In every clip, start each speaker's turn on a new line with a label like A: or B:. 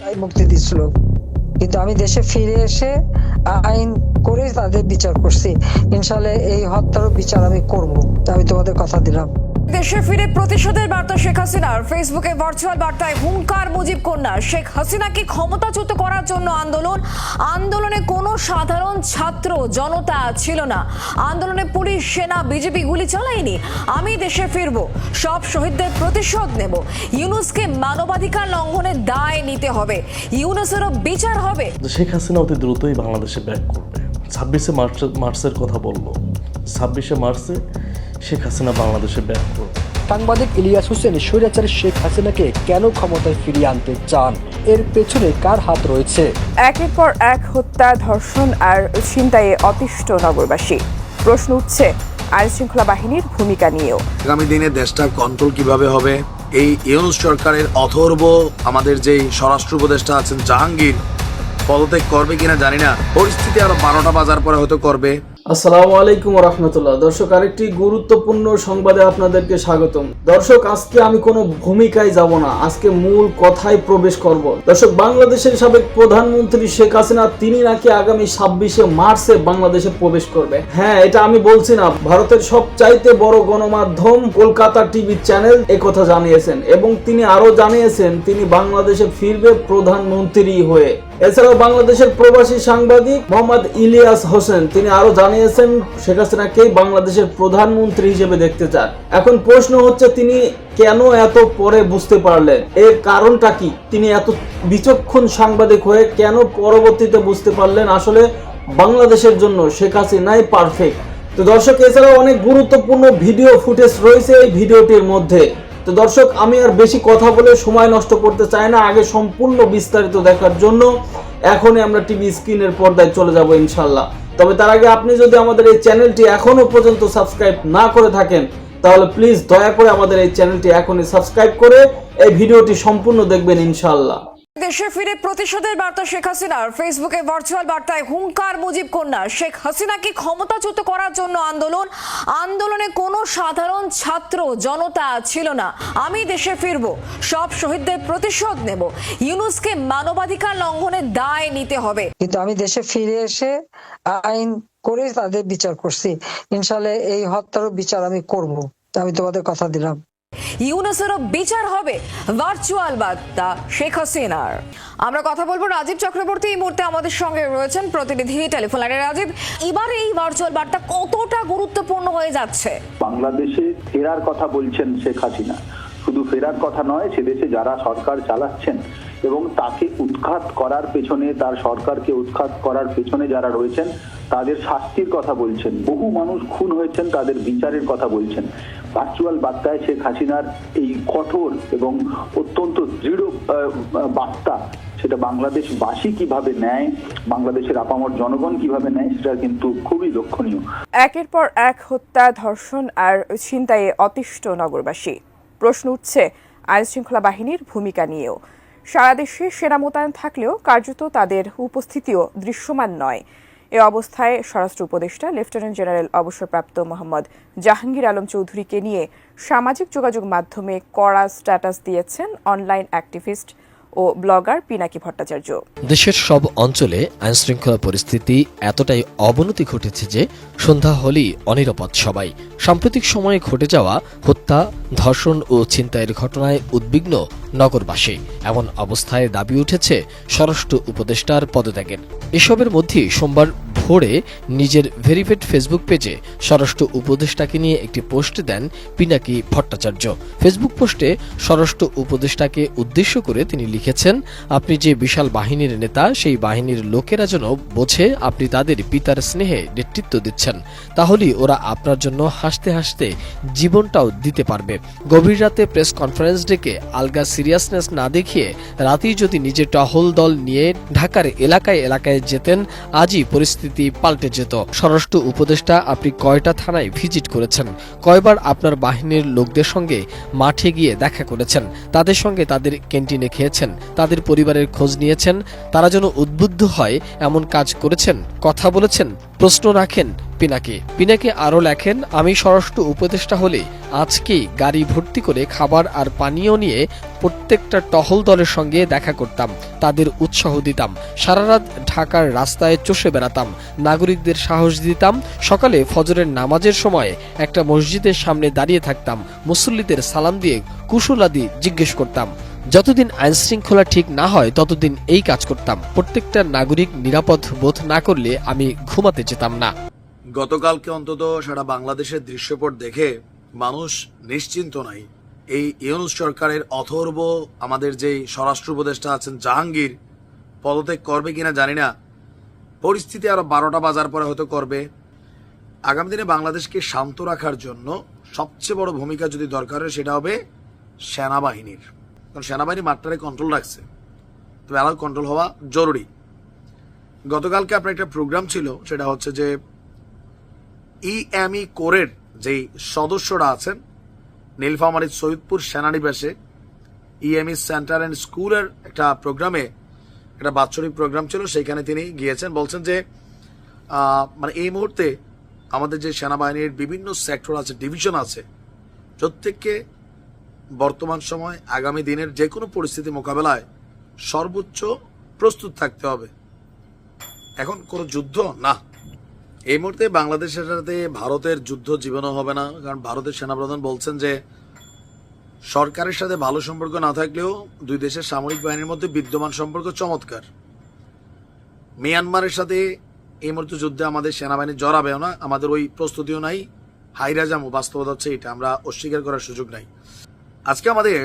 A: তাই মুক্তি দিছিল। কিন্তু আমি দেশে ফিরে এসে আইন করে তাদের বিচার করছি। ইনশাল্লাহ এই হত্যারও বিচার আমি করব। আমি তোমাদের কথা দিলাম।
B: দেশে ফিরে প্রতিশোধের বার্তা শেখ হাসিনার। ফেসবুকে ভার্চুয়াল বার্তায় হুঙ্কার মুজিব কন্যা। শেখ হাসিনাকে ক্ষমতাচ্যুত করার জন্য আন্দোলন। আন্দোলনে কোনো সাধারণ ছাত্র, জনতা ছিল না। আন্দোলনে পুলিশ, সেনা, বিজেপি গুলি চালায়নি। আমি দেশে ফিরব। সব শহীদদের প্রতিশোধ নেব। ইউনুসকে মানবাধিকার লঙ্ঘনের দায় নিতে হবে। ইউনুসেরও বিচার হবে।
C: শেখ হাসিনা অতি দ্রুতই বাংলাদেশে ব্যাক করবে। ছাব্বিশে মার্চ, মার্চের কথা বলব ছাব্বিশে মার্চে শেখ হাসিনা বাংলাদেশে ব্যাক করবে
D: সাংবাদিক ইলিয়াস হোসেন স্বৈরাচার শেখ হাসিনাকে কেন ক্ষমতায় ফিরিয়ে আনতে চান? এর পেছনে কার হাত রয়েছে?
E: একের পর এক হত্যা ধর্ষণ আর ছিনতাইয়ে অতিষ্ঠ নগরবাসী। প্রশ্ন উঠছে আইন শৃঙ্খলা বাহিনীর ভূমিকা নিয়েও।
F: আগামী দিনে দেশটা কন্ট্রোল কীভাবে হবে? এই ইউনুস সরকারের অথর্ব আমাদের যেই স্বরাষ্ট্র উপদেষ্টা আছেন জাহাঙ্গীর পদত্যাগ করবে কিনা জানি না। পরিস্থিতি আরও বারোটা বাজার পরে হয়তো করবে।
G: আসসালামু আলাইকুম রহমতুল্লাহ দর্শক, আরেকটি গুরুত্বপূর্ণ সংবাদে আপনাদেরকে স্বাগতম। দর্শক, আজকে আমি কোনো ভূমিকায় যাব না। আজকে মূল কথায় প্রবেশ করব। দর্শক, বাংলাদেশের সাবেক প্রধানমন্ত্রী শেখ হাসিনা, তিনি নাকি আগামী ছাব্বিশে মার্চে বাংলাদেশে প্রবেশ করবে। হ্যাঁ এটা আমি বলছি না। ভারতের সবচাইতে বড় গণমাধ্যম কলকাতা টিভি চ্যানেল কথা জানিয়েছেন এবং তিনি আরও জানিয়েছেন, তিনি বাংলাদেশে ফিরবে প্রধানমন্ত্রী হয়ে। এছাড়াও বাংলাদেশের প্রবাসী সাংবাদিক মোহাম্মদ ইলিয়াস হোসেন, তিনি আরও জানিয়েছেন শেখ হাসিনাকেই বাংলাদেশের প্রধানমন্ত্রী হিসেবে দেখতে চান। এখন প্রশ্ন হচ্ছে, তিনি কেন এত পরে বুঝতে পারলেন? এর কারণটা কি? তিনি এত বিচক্ষণ সাংবাদিক হয়ে কেন পরবর্তীতে বুঝতে পারলেন? আসলে বাংলাদেশের জন্য শেখ হাসিনাই পারফেক্ট তো দর্শক, এছাড়াও অনেক গুরুত্বপূর্ণ ভিডিও ফুটেজ রয়েছে এই ভিডিওটির মধ্যে। তো দর্শক, আমি আর বেশি কথা বলে সময় নষ্ট করতে চাই না। আগে সম্পূর্ণ বিস্তারিত দেখার জন্য এখনই আমরা টিভি স্ক্রিনের পর্দায় চলে যাব ইনশাল্লাহ। তবে তার আগে আপনি যদি আমাদের এই চ্যানেলটি এখনও পর্যন্ত সাবস্ক্রাইব না করে থাকেন, তাহলে প্লিজ দয়া করে আমাদের এই চ্যানেলটি এখনই সাবস্ক্রাইব করে এই ভিডিওটি সম্পূর্ণ দেখবেন ইনশাল্লাহ।
B: দেশে ফিরে প্রতিশোধের বার্তা শেখ হাসিনার। ফেসবুকে ভার্চুয়াল বার্তায় হুঙ্কার মুজিব কন্যা। শেখ হাসিনাকে ক্ষমতাচ্যুত করার জন্য আন্দোলন। আন্দোলনে কোনো সাধারণ ছাত্র, জনতা ছিল না। আমি দেশে ফিরব। সব শহীদদের প্রতিশোধ নেব। ইউনুসকে মানবাধিকার লঙ্ঘনের দায় নিতে হবে।
A: কিন্তু আমি দেশে ফিরে এসে আইন করে তাদের বিচার করছি। ইনশাল্লাহ এই হত্যারও বিচার আমি করব। আমি তোমাদের কথা দিলাম।
B: ইউনুসেরও বিচার হবে ভার্চুয়াল বার্তা শেখ হাসিনার। আমরা কথা বলব রাজীব চক্রবর্তী। এই মুহূর্তে আমাদের সঙ্গে রয়েছেন প্রতিনিধি টেলিফোন লাইনে রাজীব। এবার এই ভার্চুয়াল বার্তা কতটা গুরুত্বপূর্ণ হয়ে যাচ্ছে?
H: বাংলাদেশে ফেরার কথা বলছেন শেখ হাসিনা। শুধু ফেরার কথা নয়, সে দেশে যারা সরকার চালাচ্ছেন এবং তাকে উৎখাত করার পেছনে, তার সরকারকে উৎখাত করার পেছনে যারা রয়েছেন, তাদের শাস্তির কথা বলছেন। বহু মানুষ খুন হয়েছেন, তাদের বিচারের কথা বলছেন। ভার্চুয়াল বার্তায় শেখ হাসিনার এই কঠোর এবং অত্যন্ত দৃঢ় বার্তা সেটা বাংলাদেশবাসী কীভাবে নেয়, বাংলাদেশের আপামর জনগণ কীভাবে নেয় সেটা কিন্তু খুবই লক্ষণীয়।
E: একের পর এক হত্যা, ধর্ষণ আর ছিনতাইয়ে অতিষ্ঠ নগরবাসী। প্রশ্ন উঠছে আইন শৃঙ্খলা বাহিনীর ভূমিকা নিয়েও। সারা দেশে সেনা মোতায়েন থাকলেও কার্যত তাদের উপস্থিতিও দৃশ্যমান নয়। এ অবস্থায় স্বরাষ্ট্র উপদেষ্টা, লেফটেন্যান্ট জেনারেল অবসরপ্রাপ্ত মোহাম্মদ জাহাঙ্গীর আলম চৌধুরীকে নিয়ে সামাজিক যোগাযোগ মাধ্যমে কড়া স্ট্যাটাস দিয়েছেন অনলাইন অ্যাক্টিভিস্ট ও ব্লগার পিনাকি ভট্টাচার্য।
I: দেশের সব অঞ্চলে আইনশৃঙ্খলা পরিস্থিতি এতটাই অবনতি ঘটেছে যে সন্ধ্যা হলেই অনিরাপদ সবাই। সাম্প্রতিক সময়ে ঘটে যাওয়া হত্যা, ধর্ষণ ও ছিনতাইয়ের ঘটনায় উদ্বিগ্ন নগরবাসী। এমন অবস্থায় দাবি উঠেছে স্বরাষ্ট্র উপদেষ্টার পদত্যাগের। এসবের মধ্যেই সোমবার ভোরে নিজের ভেরিফাইড ফেসবুক পেজে স্বরাষ্ট্র উপদেষ্টাকে নিয়ে একটি পোস্ট দেন পিনাকি ভট্টাচার্য। ফেসবুক পোস্টে স্বরাষ্ট্র উপদেষ্টাকে উদ্দেশ্য করে তিনি লিখেছেন, আপনি যে বিশাল বাহিনীর নেতা, সেই বাহিনীর লোকেরা যেন বোঝে আপনি তাদের পিতার স্নেহে নেতৃত্ব দিচ্ছেন, তাহলেই ওরা আপনার জন্য হাসতে হাসতে জীবনটাও দিতে পারবে। গভীর রাতে প্রেস কনফারেন্স ডেকে আলগা সিরিয়াসনেস না দেখিয়ে রাতেই যদি নিজের টহল দল নিয়ে ঢাকার এলাকায় এলাকায় যেতেন, আজই পরিস্থিতি পাল্টে যেত। স্বরাষ্ট্র উপদেষ্টা আপনি কয়টা থানায় ভিজিট করেছেন? কয়বার আপনার বাহিনীর লোকদের সঙ্গে মাঠে গিয়ে দেখা করেছেন? তাদের সঙ্গে তাদের ক্যান্টিনে খেয়েছেন? তাদের পরিবারের খোঁজ নিয়েছেন? তারা যেন উদ্বুদ্ধ হয়, এমন কাজ করেছেন? কথা বলেছেন? প্রশ্ন রাখেন? পিনাকে। পিনাকে আরও লেখেন, আমি স্বরাষ্ট্র উপদেষ্টা হলে আজকেই গাড়ি ভর্তি করে খাবার আর পানীয় নিয়ে প্রত্যেকটা টহল দলের সঙ্গে দেখা করতাম, তাদের উৎসাহ দিতাম, সারা রাত ঢাকার রাস্তায় চষে বেড়াতাম, নাগরিকদের সাহস দিতাম, সকালে ফজরের নামাজের সময় একটা মসজিদের সামনে দাঁড়িয়ে থাকতাম, মুসল্লিদের সালাম দিয়ে কুশলাদি জিজ্ঞেস করতাম, যতদিন আইন শৃঙ্খলা ঠিক না হয়, ততদিন এই কাজ করতাম, প্রত্যেকটা নাগরিক নিরাপদ বোধ না করলে আমি ঘুমাতে যেতাম না।
F: গতকালকে অন্তত সারা বাংলাদেশের দৃশ্যপট দেখে মানুষ নিশ্চিন্ত নাই। এই ইউনুস সরকারের অথর্ব আমাদের যেই স্বরাষ্ট্র উপদেষ্টা আছেন জাহাঙ্গীর, পদত্যাগ করবে কিনা জানি না। পরিস্থিতি আরও বারোটা বাজার পরে হয়তো করবে। আগামী দিনে বাংলাদেশকে শান্ত রাখার জন্য সবচেয়ে বড় ভূমিকা যদি দরকার হয় সেটা হবে সেনাবাহিনীর। কারণ সেনাবাহিনী মাত্রারে কন্ট্রোল রাখছে। তবে আরও কন্ট্রোল হওয়া জরুরি। গতকালকে আপনার একটা প্রোগ্রাম ছিল, সেটা হচ্ছে যে ইএমই কোরের যেই সদস্যরা আছেন, নীলফামারীর সৈয়দপুর সেনানিবাসে ইএমই সেন্টার অ্যান্ড স্কুলের একটা প্রোগ্রামে, একটা বাৎসরিক প্রোগ্রাম ছিল সেখানে তিনি গিয়েছেন। বলছেন যে মানে এই মুহূর্তে আমাদের যে সেনাবাহিনীর বিভিন্ন সেক্টর আছে, ডিভিশন আছে, প্রত্যেককে বর্তমান সময়, আগামী দিনের যে কোনো পরিস্থিতি মোকাবেলায় সর্বোচ্চ প্রস্তুত থাকতে হবে। এখন কোনো যুদ্ধ না। এই মুহূর্তে বাংলাদেশের সাথে ভারতের যুদ্ধ জীবনও হবে না, কারণ ভারতের সেনাপ্রধান বলছেন যে সরকারের সাথে ভালো সম্পর্ক না থাকলেও দুই দেশের সামরিক বাহিনীর মধ্যে বিদ্যমান সম্পর্ক চমৎকার। মিয়ানমারের সাথে এই মুহূর্তে যুদ্ধে আমাদের সেনাবাহিনী জড়াবেও না, আমাদের ওই প্রস্তুতিও নাই হাইরা যাব বাস্তবতা হচ্ছে এটা, আমরা অস্বীকার করার সুযোগ নাই। আজকে আমাদের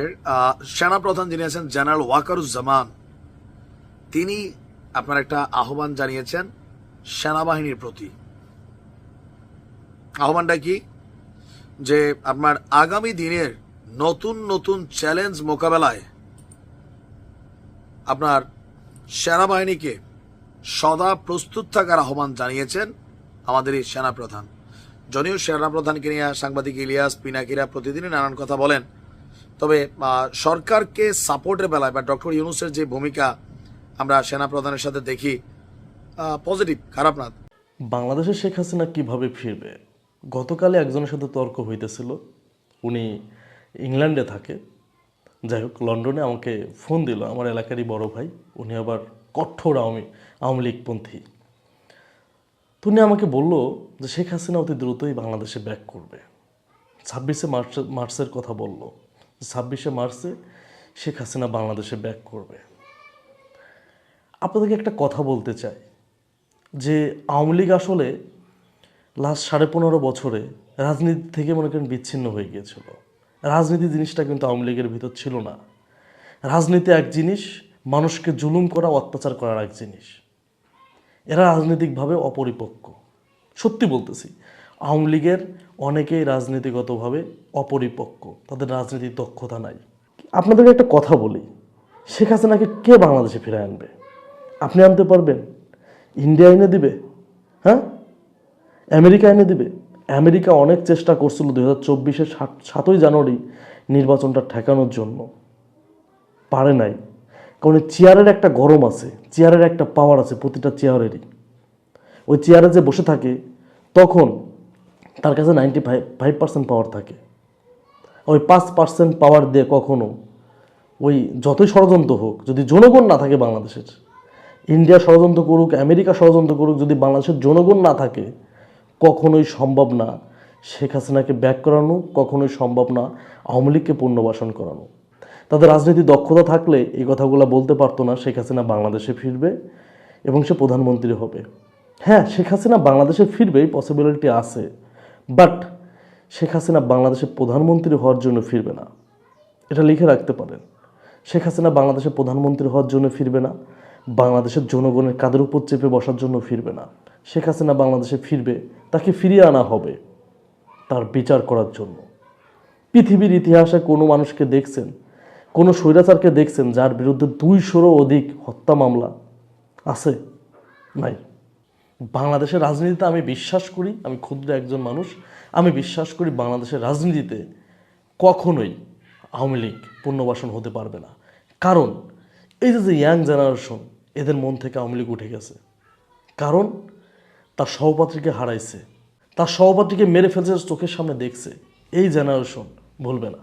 F: সেনাপ্রধান যিনি আছেন জেনারেল ওয়াকারুজ্জামান, তিনি আপনার একটা আহ্বান জানিয়েছেন সেনাবাহিনীর প্রতি। আহ্বানটা কি? যে আপনার আগামী দিনের নতুন নতুন চ্যালেঞ্জ মোকাবেলায় আপনার সেনাবাহিনীকে সদা প্রস্তুত থাকার আহ্বান জানিয়েছেন আমাদের এই সেনাপ্রধান। যদিও সেনাপ্রধানকে নিয়ে সাংবাদিক ইলিয়াস, পিনাকিরা প্রতিদিনই নানান কথা বলেন, তবে সরকারকে সাপোর্টের বেলায় বা ডক্টর ইউনুসের যে ভূমিকা আমরা সেনাপ্রধানের সাথে দেখি পজিটিভ, খারাপ না।
C: বাংলাদেশের শেখ হাসিনা কীভাবে ফিরবে? গতকালে একজনের সাথে তর্ক হইতেছিল। উনি ইংল্যান্ডে থাকে। যাই হোক, লন্ডনে আমাকে ফোন দিল, আমার এলাকারই বড় ভাই। উনি আবার কঠোর আওয়ামী আওয়ামী লীগপন্থী। তো উনি আমাকে বলল যে, শেখ হাসিনা অতি দ্রুতই বাংলাদেশে ব্যাক করবে। ছাব্বিশে মার্চ, মার্চের কথা বলল। ছাব্বিশে মার্চে শেখ হাসিনা বাংলাদেশে ব্যাক করবে। আপনাদেরকে একটা কথা বলতে চাই। যে, আওয়ামী লীগ আসলে লাস্ট সাড়ে পনেরো বছরে রাজনীতি থেকে মনে করেন বিচ্ছিন্ন হয়ে গিয়েছিল। রাজনীতি জিনিসটা কিন্তু আওয়ামী লীগের ভিতর ছিল না। রাজনীতি এক জিনিস, মানুষকে জুলুম করা, অত্যাচার করার এক জিনিস। এরা রাজনৈতিকভাবে অপরিপক্ক। সত্যি বলতেছি, আওয়ামী লীগের অনেকেই রাজনীতিগতভাবে অপরিপক্ক। তাদের রাজনীতির দক্ষতা নাই। আপনাদেরকে একটা কথা বলি, শেখ হাসিনাকে কে বাংলাদেশে ফিরে আনবে? আপনি আনতে পারবেন? ইন্ডিয়া এনে দিবে? হ্যাঁ? আমেরিকা এনে দিবে। আমেরিকা অনেক চেষ্টা করছিল দুই হাজার চব্বিশের সাতই জানুয়ারি নির্বাচনটা ঠেকানোর জন্য। পারে নাই। কারণ চেয়ারের একটা গরম আছে, চেয়ারের একটা পাওয়ার আছে প্রতিটা চেয়ারেরই। ওই চেয়ারে যে বসে থাকে, তখন তার কাছে ninety five five percent power থাকে। ওই পাঁচ পার্সেন্ট পাওয়ার দিয়ে কখনো ওই যতই ষড়যন্ত্র হোক, যদি জনগণ না থাকে বাংলাদেশের, ইন্ডিয়া ষড়যন্ত্র করুক, আমেরিকা ষড়যন্ত্র করুক, যদি বাংলাদেশের জনগণ না থাকে কখনোই সম্ভব না শেখ হাসিনাকে ব্যাক করানো, কখনোই সম্ভব না আওয়ামী লীগকে পুনর্বাসন করানো। তাদের রাজনীতি দক্ষতা থাকলে এই কথাগুলো বলতে পারতো না শেখ হাসিনা বাংলাদেশে ফিরবে এবং সে প্রধানমন্ত্রী হবে। হ্যাঁ শেখ হাসিনা বাংলাদেশে ফিরবে এই পসিবিলিটি আছে। বাট শেখ হাসিনা বাংলাদেশের প্রধানমন্ত্রী হওয়ার জন্য ফিরবে না। এটা লিখে রাখতে পারেন। শেখ হাসিনা বাংলাদেশের প্রধানমন্ত্রী হওয়ার জন্য ফিরবে না। বাংলাদেশের জনগণের কাদের উপর চেপে বসার জন্য ফিরবে না। শেখ হাসিনা বাংলাদেশে ফিরবে, তাকে ফিরিয়ে আনা হবে তার বিচার করার জন্য। পৃথিবীর ইতিহাসে কোনো মানুষকে দেখছেন, কোনো স্বৈরাচারকে দেখছেন যার বিরুদ্ধে দুইশোরও অধিক হত্যা মামলা আছে? নাই। বাংলাদেশের রাজনীতিতে আমি বিশ্বাস করি, আমি ক্ষুদ্র একজন মানুষ, আমি বিশ্বাস করি বাংলাদেশের রাজনীতিতে কখনোই আওয়ামী লীগ পুনর্বাসন হতে পারবে না। কারণ এই যে যে ইয়াং জেনারেশন এদের মন থেকে আওয়ামী লীগ উঠে গেছে। কারণ তার সহপাত্রীকে হারাইছে। তার সহপাঠীকে মেরে ফেলছে, চোখের সামনে দেখছে। এই জেনারেশন ভুলবে না।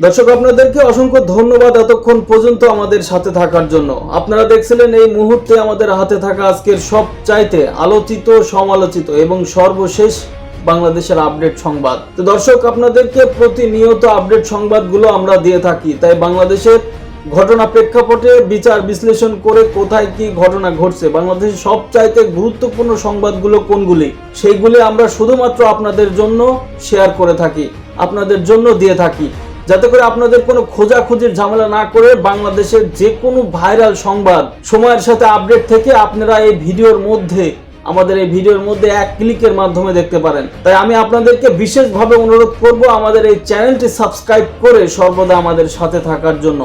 G: দর্শক, আপনাদেরকে অসংখ্য ধন্যবাদ এতক্ষণ পর্যন্ত আমাদের সাথে থাকার জন্য। আপনারা দেখছিলেন এই মুহূর্তে আমাদের হাতে থাকা আজকের সব চাইতে আলোচিত, সমালোচিত এবং সর্বশেষ বাংলাদেশের আপডেট সংবাদ। তো দর্শক, আপনাদেরকে প্রতিনিয়ত আপডেট সংবাদগুলো আমরা দিয়ে থাকি। তাই বাংলাদেশের ঘটনা প্রেক্ষাপটে বিচার বিশ্লেষণ করে কোথায় কি ঘটনা ঘটছে। বাংলাদেশের সব চাইতে গুরুত্বপূর্ণ সংবাদগুলো কোনগুলি? সেইগুলি আমরা শুধুমাত্র আপনাদের জন্য শেয়ার করে থাকি, আপনাদের জন্য দিয়ে থাকি। যাতে করে আপনাদের কোনো খোঁজাখুঁজির ঝামেলা না করে বাংলাদেশের যে কোনো ভাইরাল সংবাদ সময়ের সাথে আপডেট থেকে আপনারা এই ভিডিওর মধ্যে, আমাদের এই ভিডিওর মধ্যে এক ক্লিকের মাধ্যমে দেখতে পারেন। তাই আমি আপনাদেরকে বিশেষভাবে অনুরোধ করব আমাদের এই চ্যানেলটি সাবস্ক্রাইব করে সর্বদা আমাদের সাথে থাকার জন্য।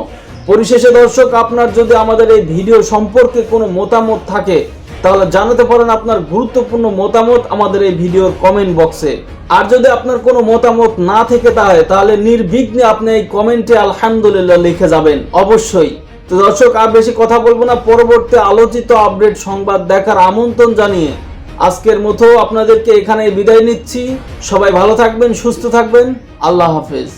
G: পরিশেষে দর্শক, আপনার যদি আমাদের এই ভিডিও সম্পর্কে কোনো মতামত থাকে, তাহলে জানাতে পারেন আপনার গুরুত্বপূর্ণ মতামত আমাদের এই ভিডিওর কমেন্ট বক্সে আর যদি আপনার কোনো মতামত না থেকে তাহলে তাহলে নির্বিঘ্নে আপনি এই কমেন্টে আলহামদুলিল্লাহ লিখে যাবেন, অবশ্যই। তো দর্শক, আর বেশি কথা বলব না, পরবর্তী আলোচিত আপডেট সংবাদ দেখার আমন্ত্রণ জানিয়ে আজকের মতো আপনাদেরকে এখানে বিদায় নিচ্ছি। সবাই ভালো থাকবেন, সুস্থ থাকবেন। আল্লাহ হাফেজ।